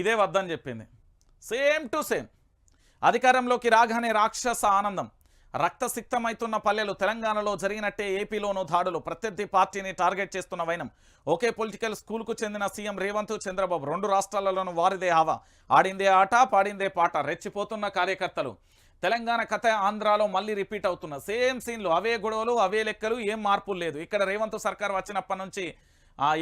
ఇదే వద్దని చెప్పింది. సేమ్ టు సేమ్ అధికారంలోకి రాగానే రాక్షస ఆనందం రక్తసిక్తమైతున్న పల్లెలు తెలంగాణలో జరిగినట్టే ఏపీలోనూ దాడులు. ప్రత్యర్థి పార్టీని టార్గెట్ చేస్తున్న వైనం. ఒకే పొలిటికల్ స్కూల్కు చెందిన సీఎం రేవంత్ చంద్రబాబు రెండు రాష్ట్రాలలోనూ వారిదే ఆవా. ఆడిందే ఆట పాడిందే పాట రెచ్చిపోతున్న కార్యకర్తలు. తెలంగాణ కథ ఆంధ్రాలో మళ్ళీ రిపీట్ అవుతున్న సేమ్ సీన్లు. అవే గొడవలు అవే లెక్కలు ఏం మార్పులు లేదు. ఇక్కడ రేవంత్ సర్కార్ వచ్చినప్పటి నుంచి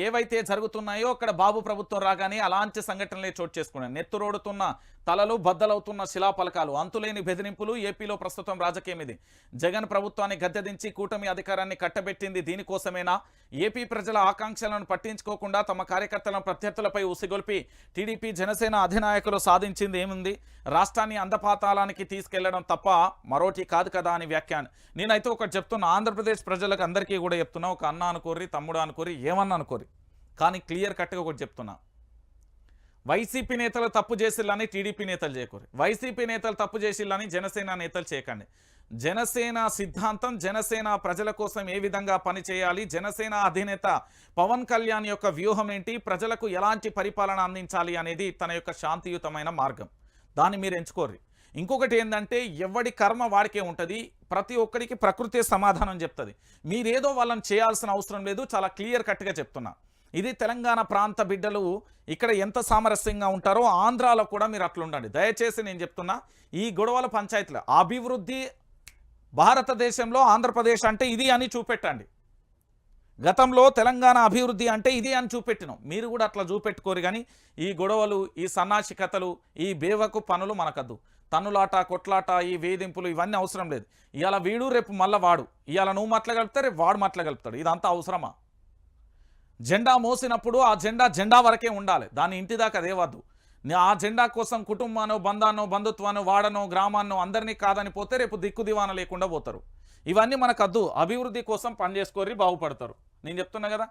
ఏవైతే జరుగుతున్నాయో అక్కడ బాబు ప్రభుత్వం రాగానే అలాంటి సంఘటనలే చోటు చేసుకున్నాయి. నెత్తురోడుతున్న తలలు బద్దలవుతున్న శిలాపలకాలు అంతులేని బెదిరింపులు ఏపీలో ప్రస్తుతం రాజకీయం ఇది జగన్ ప్రభుత్వాన్ని గద్దెదించి కూటమి అధికారాన్ని కట్టబెట్టింది దీనికోసమేనా? ఏపీ ప్రజల ఆకాంక్షలను పట్టించుకోకుండా తమ కార్యకర్తలను ప్రత్యర్థులపై ఉసిగొల్పి టీడీపీ జనసేన అధినాయకులు సాధించింది ఏముంది? రాష్ట్రాన్ని అందపాతాళానికి తీసుకెళ్ళడం తప్ప మరోటి కాదు కదా అని వ్యాఖ్యానం. నేనైతే ఒకటి చెప్తున్నా ఆంధ్రప్రదేశ్ ప్రజలకు అందరికీ కూడా చెప్తున్నా ఒక అన్న అనుకోరి తమ్ముడు అనుకోరి ఏమన్నా అనుకోరు. కానీ క్లియర్ కట్గా ఒకటి చెప్తున్నా. వైసీపీ నేతలు తప్పు చేసిల్లని టీడీపీ నేతలు చేయకూరు వైసీపీ నేతలు తప్పు చేసిల్లని జనసేన నేతలు చేయకండి. జనసేన సిద్ధాంతం జనసేన ప్రజల కోసం ఏ విధంగా పనిచేయాలి జనసేన అధినేత పవన్ కళ్యాణ్ యొక్క వ్యూహం ఏంటి ప్రజలకు ఎలాంటి పరిపాలన అందించాలి అనేది తన యొక్క శాంతియుతమైన మార్గం. దాన్ని మీరు ఎంచుకోర్రి. ఇంకొకటి ఏంటంటే ఎవడి కర్మ వాడికే ఉంటుంది ప్రతి ఒక్కరికి ప్రకృతి సమాధానం చెప్తుంది. మీరేదో వాళ్ళని చేయాల్సిన అవసరం లేదు చాలా క్లియర్ కట్గా చెప్తున్నా. ఇది తెలంగాణ ప్రాంత బిడ్డలు ఇక్కడ ఎంత సామరస్యంగా ఉంటారో ఆంధ్రాలో కూడా మీరు అట్లుండండి. దయచేసి నేను చెప్తున్నా ఈ గొడవల పంచాయతీలు అభివృద్ధి భారతదేశంలో ఆంధ్రప్రదేశ్ అంటే ఇది అని చూపెట్టండి. గతంలో తెలంగాణ అభివృద్ధి అంటే ఇది అని చూపెట్టినాం. మీరు కూడా అట్లా చూపెట్టుకోరు కానీ ఈ గొడవలు ఈ సన్నాసి కథలు ఈ బేవకు పనులు మనకద్దు. తన్నులాట కొట్లాట ఈ వేధింపులు ఇవన్నీ అవసరం లేదు. ఇవాళ వీడు రేపు మళ్ళా వాడు. ఇవాళ నువ్వు మట్లగలుపుతా రేపు వాడు మట్ల గలుపుతాడు ఇదంతా అవసరమా? జెండా మోసినప్పుడు ఆ జెండా జెండా వరకే ఉండాలి. దాని ఇంటి దాకా అదేవద్దు ఆ జెండా కోసం కుటుంబానో బంధానో బంధుత్వానో వాడనో గ్రామాన్నో అందరినీ కాదని పోతే రేపు దిక్కు దివాన లేకుండా పోతారు. ఇవన్నీ మనకద్దు. అభివృద్ధి కోసం పనిచేసుకోరి బాగుపడతారు. నేను చెప్తున్నా కదా?